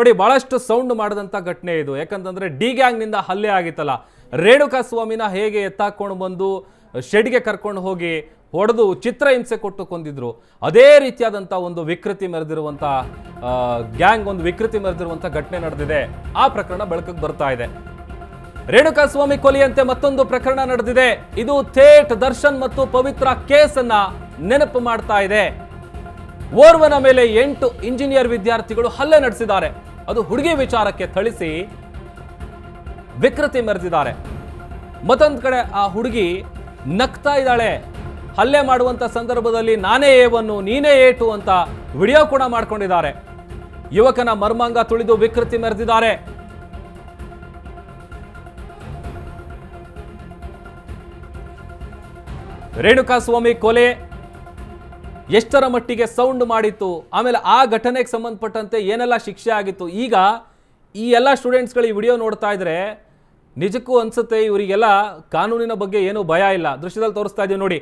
ನೋಡಿ, ಬಹಳಷ್ಟು ಸೌಂಡ್ ಮಾಡಿದಂಥ ಘಟನೆ ಇದು. ಯಾಕಂತಂದ್ರೆ ಡಿ ಗ್ಯಾಂಗ್ನಿಂದ ಹಲ್ಲೆ ಆಗಿತ್ತಲ್ಲ. ರೇಣುಕಾ ಸ್ವಾಮಿನ ಹೇಗೆ ಎತ್ತಾಕೊಂಡು ಬಂದು, ಶೆಡ್ಗೆ ಕರ್ಕೊಂಡು ಹೋಗಿ ಹೊಡೆದು ಚಿತ್ರಹಿಂಸೆ ಕೊಟ್ಟು ಕೊಂದಿದ್ರು. ಅದೇ ರೀತಿಯಾದಂಥ ಒಂದು ವಿಕೃತಿ ಮೆರೆದಿರುವಂಥ ಗ್ಯಾಂಗ್ ಒಂದು ವಿಕೃತಿ ಮೆರೆದಿರುವಂಥ ಘಟನೆ ನಡೆದಿದೆ. ಆ ಪ್ರಕರಣ ಬೆಳಕಿಗೆ ಬರ್ತಾ ಇದೆ. ರೇಣುಕಾ ಸ್ವಾಮಿ ಕೊಲೆಯಂತೆ ಮತ್ತೊಂದು ಪ್ರಕರಣ ನಡೆದಿದೆ. ಇದು ಥೇಟ್, ದರ್ಶನ್ ಮತ್ತು ಪವಿತ್ರ ಕೇಸನ್ನ ನೆನಪು ಮಾಡ್ತಾ ಇದೆ. ಓರ್ವನ ಮೇಲೆ ಎಂಟು ಇಂಜಿನಿಯರ್ ವಿದ್ಯಾರ್ಥಿಗಳು ಹಲ್ಲೆ ನಡೆಸಿದ್ದಾರೆ. ಅದು ಹುಡುಗಿ ವಿಚಾರಕ್ಕೆ ಥಳಿಸಿ ವಿಕೃತಿ ಮೆರೆದಿದ್ದಾರೆ. ಮತ್ತೊಂದು ಕಡೆ ಆ ಹುಡುಗಿ ನಗ್ತಾ ಇದ್ದಾಳೆ. ಹಲ್ಲೆ ಮಾಡುವಂತ ಸಂದರ್ಭದಲ್ಲಿ ನಾನೇ ಏವನ್ನು, ನೀನೇ ಏಟು ಅಂತ ವಿಡಿಯೋ ಕೂಡ ಮಾಡ್ಕೊಂಡಿದ್ದಾರೆ. ಯುವಕನ ಮರ್ಮಾಂಗ ತುಳಿದು ವಿಕೃತಿ ಮೆರೆದಿದ್ದಾರೆ. ರೇಣುಕಾ ಸ್ವಾಮಿ ಕೊಲೆ. ಎಷ್ಟರ ಮಟ್ಟಿಗೆ ಸೌಂಡ್ ಮಾಡಿತ್ತು, ಆಮೇಲೆ ಆ ಘಟನೆಗೆ ಸಂಬಂಧಪಟ್ಟಂತೆ ಏನೆಲ್ಲ ಶಿಕ್ಷೆ ಆಗಿತ್ತು. ಈಗ ಈ ಎಲ್ಲ ಸ್ಟೂಡೆಂಟ್ಸ್ಗಳು ಈ ವಿಡಿಯೋ ನೋಡ್ತಾ ಇದ್ರೆ ನಿಜಕ್ಕೂ ಅನ್ಸುತ್ತೆ ಇವರಿಗೆಲ್ಲ ಕಾನೂನಿನ ಬಗ್ಗೆ ಏನೂ ಭಯ ಇಲ್ಲ. ದೃಶ್ಯದಲ್ಲಿ ತೋರಿಸ್ತಾ ಇದೀವಿ ನೋಡಿ.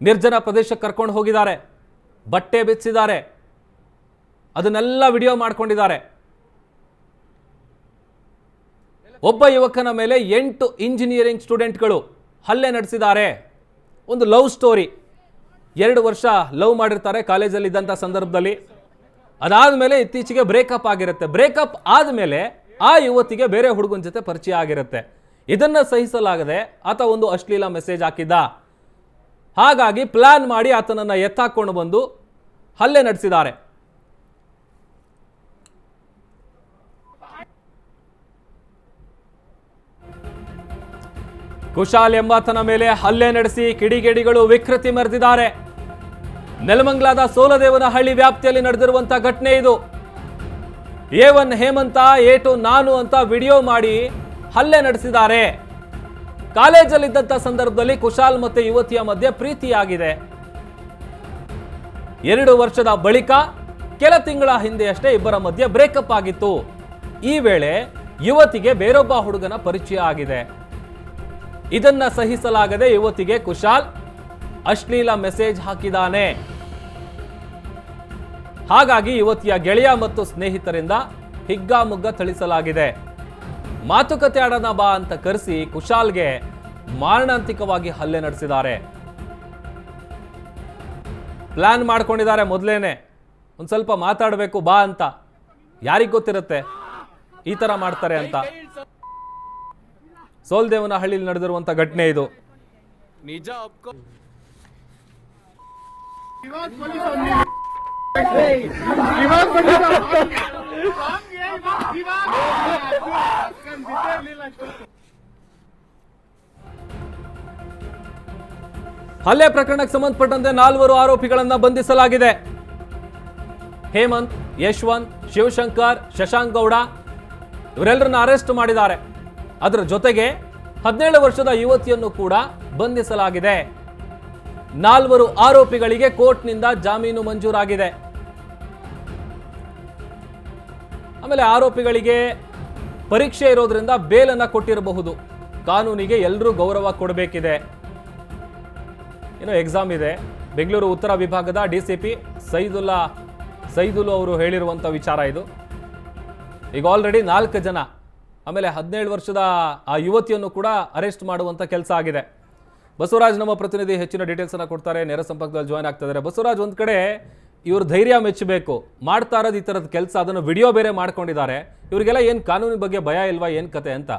ನಿರ್ಜನ ಪ್ರದೇಶಕ್ಕೆ ಕರ್ಕೊಂಡು ಹೋಗಿದ್ದಾರೆ. ಬಟ್ಟೆ ಬಿಚ್ಚಿದ್ದಾರೆ. ಅದನ್ನೆಲ್ಲ ವಿಡಿಯೋ ಮಾಡ್ಕೊಂಡಿದ್ದಾರೆ. ಒಬ್ಬ ಯುವಕನ ಮೇಲೆ ಎಂಟು ಇಂಜಿನಿಯರಿಂಗ್ ಸ್ಟೂಡೆಂಟ್ಗಳು ಹಲ್ಲೆ ನಡೆಸಿದ್ದಾರೆ. ಒಂದು ಲವ್ ಸ್ಟೋರಿ ಎರಡು ವರ್ಷ ಲವ್ ಮಾಡಿರ್ತಾರೆ ಕಾಲೇಜಲ್ಲಿ ಇದ್ದಂಥ ಸಂದರ್ಭದಲ್ಲಿ. ಅದಾದಮೇಲೆ ಇತ್ತೀಚೆಗೆ ಬ್ರೇಕಪ್ ಆಗಿರುತ್ತೆ. ಬ್ರೇಕಪ್ ಆದಮೇಲೆ ಆ ಯುವತಿಗೆ ಬೇರೆ ಹುಡುಗನ ಜೊತೆ ಪರಿಚಯ ಆಗಿರುತ್ತೆ. ಇದನ್ನು ಸಹಿಸಲಾಗದೆ ಆತ ಒಂದು ಅಶ್ಲೀಲ ಮೆಸೇಜ್ ಹಾಕಿದ್ದ. ಹಾಗಾಗಿ ಪ್ಲಾನ್ ಮಾಡಿ ಆತನನ್ನು ಎತ್ತಾಕೊಂಡು ಬಂದು ಹಲ್ಲೆ ನಡೆಸಿದ್ದಾರೆ. ಕುಶಾಲ್ ಎಂಬಾತನ ಮೇಲೆ ಹಲ್ಲೆ ನಡೆಸಿ ಕಿಡಿಗೇಡಿಗಳು ವಿಕೃತಿ ಮೆರೆದಿದ್ದಾರೆ. ನೆಲಮಂಗಲದ ಸೋಲದೇವನಹಳ್ಳಿ ವ್ಯಾಪ್ತಿಯಲ್ಲಿ ನಡೆದಿರುವಂತಹ ಘಟನೆ ಇದು. A one Hemanth, A two ನಾನು ಅಂತ ವಿಡಿಯೋ ಮಾಡಿ ಹಲ್ಲೆ ನಡೆಸಿದ್ದಾರೆ. ಕಾಲೇಜಲ್ಲಿದ್ದಂಥ ಸಂದರ್ಭದಲ್ಲಿ ಕುಶಾಲ್ ಮತ್ತೆ ಯುವತಿಯ ಮಧ್ಯೆ ಪ್ರೀತಿಯಾಗಿದೆ. ಎರಡು ವರ್ಷದ ಬಳಿಕ ಕೆಲ ತಿಂಗಳ ಹಿಂದೆಯಷ್ಟೇ ಇಬ್ಬರ ಮಧ್ಯೆ ಬ್ರೇಕಪ್ ಆಗಿತ್ತು. ಈ ವೇಳೆ ಯುವತಿಗೆ ಬೇರೊಬ್ಬ ಹುಡುಗನ ಪರಿಚಯ ಆಗಿದೆ. ಇದನ್ನ ಸಹಿಸಲಾಗದೆ ಯುವತಿಗೆ ಕುಶಾಲ್ ಅಶ್ಲೀಲ ಮೆಸೇಜ್ ಹಾಕಿದಾನೆ ಹಾಗಾಗಿ ಯುವತಿಯ ಗೆಳೆಯ ಮತ್ತು ಸ್ನೇಹಿತರಿಂದ ಹಿಗ್ಗಾಮುಗ್ಗ ಥಳಿಸಲಾಗಿದೆ. ಮಾತುಕತೆ ಆಡೋಣ ಬಾ ಅಂತ ಕರೆಸಿ ಕುಶಾಲ್ಗೆ ಮಾರಣಾಂತಿಕವಾಗಿ ಹಲ್ಲೆ ನಡೆಸಿದ್ದಾರೆ. ಪ್ಲಾನ್ ಮಾಡ್ಕೊಂಡಿದ್ದಾರೆ ಮೊದಲೇನೆ. ಒಂದು ಸ್ವಲ್ಪ ಮಾತಾಡಬೇಕು ಬಾ ಅಂತ. ಯಾರಿಗೆ ಗೊತ್ತಿರುತ್ತೆ? ಈ ಥರ ಮಾಡ್ತಾರೆ ಅಂತ. ಸೋಲ್ದೇವನ ಹಳ್ಳಿಲಿ ನಡೆದಿರುವಂಥ ಘಟನೆ ಇದು. ನಿಜ ಹಲ್ಲೆ ಪ್ರಕರಣಕ್ಕೆ ಸಂಬಂಧಪಟ್ಟಂತೆ ನಾಲ್ವರು ಆರೋಪಿಗಳನ್ನ ಬಂಧಿಸಲಾಗಿದೆ. ಹೇಮಂತ್, ಯಶವಂತ್, ಶಿವಶಂಕರ್, ಶಶಾಂಕ್ ಗೌಡ ಇವರೆಲ್ಲರನ್ನ ಅರೆಸ್ಟ್ ಮಾಡಿದ್ದಾರೆ. ಅದರ ಜೊತೆಗೆ ಹದಿನೇಳು ವರ್ಷದ ಯುವತಿಯನ್ನು ಕೂಡ ಬಂಧಿಸಲಾಗಿದೆ. ನಾಲ್ವರು ಆರೋಪಿಗಳಿಗೆ ಕೋರ್ಟ್ನಿಂದ ಜಾಮೀನು ಮಂಜೂರಾಗಿದೆ. ಆಮೇಲೆ ಆರೋಪಿಗಳಿಗೆ ಪರೀಕ್ಷೆ ಇರೋದ್ರಿಂದ ಬೇಲನ್ನ ಕೊಟ್ಟಿರಬಹುದು. ಕಾನೂನಿಗೆ ಎಲ್ಲರೂ ಗೌರವ ಕೊಡಬೇಕಿದೆ. ಏನೋ ಎಕ್ಸಾಮ್ ಇದೆ. ಬೆಂಗಳೂರು ಉತ್ತರ ವಿಭಾಗದ D C P Saidulla, Saidulu ಅವರು ಹೇಳಿರುವಂಥ ವಿಚಾರ ಇದು. ಈಗ ಆಲ್ರೆಡಿ ನಾಲ್ಕು ಜನ, ಆಮೇಲೆ ಹದಿನೇಳು ವರ್ಷದ ಆ ಯುವತಿಯನ್ನು ಕೂಡ ಅರೆಸ್ಟ್ ಮಾಡುವಂಥ ಕೆಲಸ ಆಗಿದೆ. ಬಸವರಾಜ್ ನಮ್ಮ ಪ್ರತಿನಿಧಿ ಹೆಚ್ಚಿನ ಡೀಟೇಲ್ಸನ್ನು ಕೊಡ್ತಾರೆ. ನೇರ ಸಂಪರ್ಕದಲ್ಲಿ ಜಾಯ್ನ್ ಆಗ್ತಾ ಇದ್ದಾರೆ. ಬಸವರಾಜ್ ಒಂದು ಕಡೆ ಇವ್ರ ಧೈರ್ಯ ಮೆಚ್ಚಬೇಕು, ಮಾಡ್ತಾ ಇರೋದು ಈ ಥರದ ಕೆಲಸ, ಅದನ್ನು ವಿಡಿಯೋ ಬೇರೆ ಮಾಡ್ಕೊಂಡಿದ್ದಾರೆ. ಇವರಿಗೆಲ್ಲ ಏನು ಕಾನೂನಿನ ಬಗ್ಗೆ ಭಯ ಇಲ್ವಾ, ಏನು ಕತೆ ಅಂತ?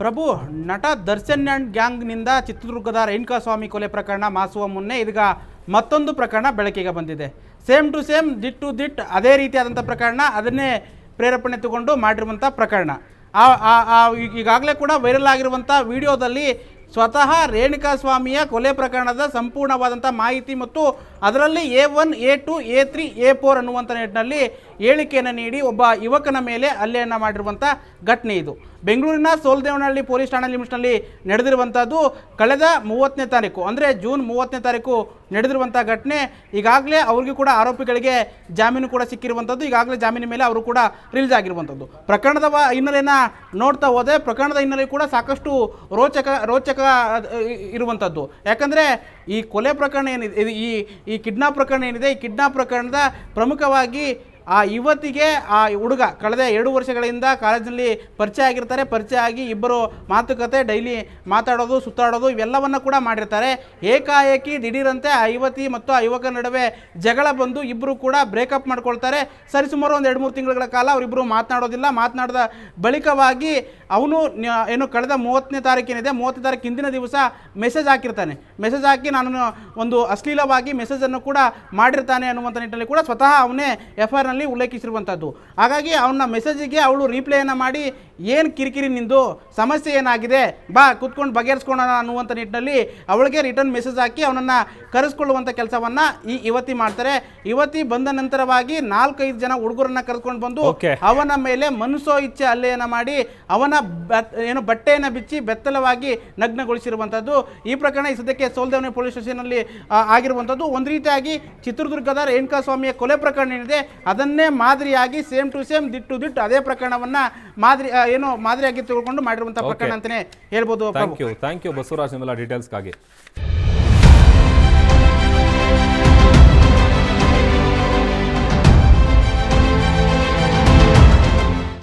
ಪ್ರಭು, ನಟ ದರ್ಶನ್ ಆ್ಯಂಡ್ ಗ್ಯಾಂಗ್ನಿಂದ ಚಿತ್ರದುರ್ಗದ ರೇಣುಕಾ ಸ್ವಾಮಿ ಕೊಲೆ ಪ್ರಕರಣ ಮಾಸುವ ಮುನ್ನೆ ಇದೀಗ ಮತ್ತೊಂದು ಪ್ರಕರಣ ಬೆಳಕಿಗೆ ಬಂದಿದೆ. Same to same, ditto ditto ಅದೇ ರೀತಿಯಾದಂಥ ಪ್ರಕರಣ, ಅದನ್ನೇ ಪ್ರೇರೇಪಣೆ ತಗೊಂಡು ಮಾಡಿರುವಂಥ ಪ್ರಕರಣ. ಆ ಈಗಾಗಲೇ ಕೂಡ ವೈರಲ್ ಆಗಿರುವಂಥ ವಿಡಿಯೋದಲ್ಲಿ ಸ್ವತಃ ರೇಣುಕಾ ಸ್ವಾಮಿಯ ಕೊಲೆ ಪ್ರಕರಣದ ಸಂಪೂರ್ಣವಾದಂಥ ಮಾಹಿತಿ ಮತ್ತು ಅದರಲ್ಲಿ A one A two A three A four ಅನ್ನುವಂಥ ನಿಟ್ಟಿನಲ್ಲಿ ಹೇಳಿಕೆಯನ್ನು ನೀಡಿ ಒಬ್ಬ ಯುವಕನ ಮೇಲೆ ಹಲ್ಲೆಯನ್ನು ಮಾಡಿರುವಂಥ ಘಟನೆ ಇದು. ಬೆಂಗಳೂರಿನ ಸೋಲ್ದೇವನಹಳ್ಳಿ ಪೊಲೀಸ್ ಠಾಣಾ ಲಿಮಿಟ್ನಲ್ಲಿ ನಡೆದಿರುವಂಥದ್ದು ಕಳೆದ ಮೂವತ್ತನೇ ತಾರೀಕು, ಅಂದರೆ ಜೂನ್ ಮೂವತ್ತನೇ ತಾರೀಕು ನಡೆದಿರುವಂಥ ಘಟನೆ. ಈಗಾಗಲೇ ಅವ್ರಿಗೂ ಕೂಡ ಆರೋಪಿಗಳಿಗೆ ಜಾಮೀನು ಕೂಡ ಸಿಕ್ಕಿರುವಂಥದ್ದು, ಈಗಾಗಲೇ ಜಾಮೀನಿನ ಮೇಲೆ ಅವರು ಕೂಡ ರಿಲೀಸ್ ಆಗಿರುವಂಥದ್ದು. ಪ್ರಕರಣದ ಹಿನ್ನೆಲೆಯನ್ನು ನೋಡ್ತಾ ಹೋದೆ ಪ್ರಕರಣದ ಹಿನ್ನೆಲೆ ಕೂಡ ಸಾಕಷ್ಟು ರೋಚಕ ರೋಚಕ ಇರುವಂಥದ್ದು. ಯಾಕಂದರೆ ಈ ಕೊಲೆ ಪ್ರಕರಣ ಏನಿದೆ ಈ ಈ ಕಿಡ್ನಾಪ್ ಪ್ರಕರಣ ಏನಿದೆ? ಈ ಕಿಡ್ನಾಪ್ ಪ್ರಕರಣದ ಪ್ರಮುಖವಾಗಿ ಆ ಯುವತಿಗೆ ಆ ಹುಡುಗ ಕಳೆದ ಎರಡು ವರ್ಷಗಳಿಂದ ಕಾಲೇಜಿನಲ್ಲಿ ಪರಿಚಯ ಆಗಿರ್ತಾರೆ. ಪರಿಚಯ ಆಗಿ ಇಬ್ಬರು ಮಾತುಕತೆ, ಡೈಲಿ ಮಾತಾಡೋದು, ಸುತ್ತಾಡೋದು ಇವೆಲ್ಲವನ್ನು ಕೂಡ ಮಾಡಿರ್ತಾರೆ. ಏಕಾಏಕಿ ದಿಢೀರಂತೆ ಆ ಯುವತಿ ಮತ್ತು ಆ ಯುವಕ ನಡುವೆ ಜಗಳ ಬಂದು ಇಬ್ಬರು ಕೂಡ ಬ್ರೇಕಪ್ ಮಾಡ್ಕೊಳ್ತಾರೆ. ಸರಿಸುಮಾರು ಒಂದು ಎರಡು ಮೂರು ತಿಂಗಳ ಕಾಲ ಅವರಿಬ್ಬರು ಮಾತನಾಡೋದಿಲ್ಲ. ಮಾತನಾಡಿದ ಬಳಿಕವಾಗಿ ಅವನು ಏನು ಕಳೆದ ಮೂವತ್ತನೇ ತಾರೀಕೇನಿದೆ ಮೂವತ್ತನೇ ತಾರೀಕು ಹಿಂದಿನ ದಿವಸ ಮೆಸೇಜ್ ಹಾಕಿರ್ತಾನೆ. ಮೆಸೇಜ್ ಹಾಕಿ ನಾನು ಒಂದು ಅಶ್ಲೀಲವಾಗಿ ಮೆಸೇಜನ್ನು ಕೂಡ ಮಾಡಿರ್ತಾನೆ ಅನ್ನುವಂಥ ನಿಟ್ಟಿನಲ್ಲಿ ಕೂಡ ಸ್ವತಃ ಅವನೇ ಎಫ್ ಉಲ್ಲೇಖಿಸಿರುವಂಥದ್ದು. ಹಾಗಾಗಿ ಅವನ ಮೆಸೇಜಿಗೆ ಅವಳು ರೀಪ್ಲೇಯನ್ನು ಮಾಡಿ ಏನು ಕಿರಿಕಿರಿ ನಿಂದು? ಸಮಸ್ಯೆ ಏನಾಗಿದೆ? ಬಾ ಕೂತ್ಕೊಂಡು ಬಗೆಹರಿಸ್ಕೊಳ್ಳೋಣ ಅನ್ನುವಂಥ ನಿಟ್ಟಿನಲ್ಲಿ ಅವಳಿಗೆ ರಿಟರ್ನ್ ಮೆಸೇಜ್ ಹಾಕಿ ಅವನನ್ನು ಕರೆಸ್ಕೊಳ್ಳುವಂಥ ಕೆಲಸವನ್ನು ಈ ಯುವತಿ ಮಾಡ್ತಾರೆ. ಯುವತಿ ಬಂದ ನಂತರವಾಗಿ ನಾಲ್ಕೈದು ಜನ ಹುಡುಗರನ್ನ ಕರೆದುಕೊಂಡು ಬಂದು ಅವನ ಮೇಲೆ ಮನಸೋ ಇಚ್ಛೆ ಹಲ್ಲೆಯನ್ನು ಮಾಡಿ ಅವನ ಏನು ಬಟ್ಟೆಯನ್ನು ಬಿಚ್ಚಿ ಬೆತ್ತಲವಾಗಿ ನಗ್ನಗೊಳಿಸಿರುವಂಥದ್ದು. ಈ ಪ್ರಕರಣ ಈ ಸದ್ಯಕ್ಕೆ ಸೋಲ್ದೇವನೇ ಪೊಲೀಸ್ ಸ್ಟೇಷನಲ್ಲಿ ಆ, ಆಗಿರುವಂಥದ್ದು. ಒಂದು ರೀತಿಯಾಗಿ ಚಿತ್ರದುರ್ಗದ ರೇಣುಕಾ ಸ್ವಾಮಿಯ ಕೊಲೆ ಪ್ರಕರಣ ಏನಿದೆ ಅದನ್ನೇ ಮಾದರಿಯಾಗಿ same to same ditto ditto ಅದೇ ಪ್ರಕರಣವನ್ನ ಮಾದರಿ ಏನು ಮಾದರಿಯಾಗಿ ತೆಗೆದುಕೊಂಡು ಮಾಡಿರುವಂಥ Okay. ಪ್ರಕರಣ ಅಂತಾನೆ ಹೇಳ್ಬೋದು thank you thank you Basavaraj ನಿಮ್ಮೆಲ್ಲ ಡೀಟೇಲ್ಸ್ಗಾಗಿ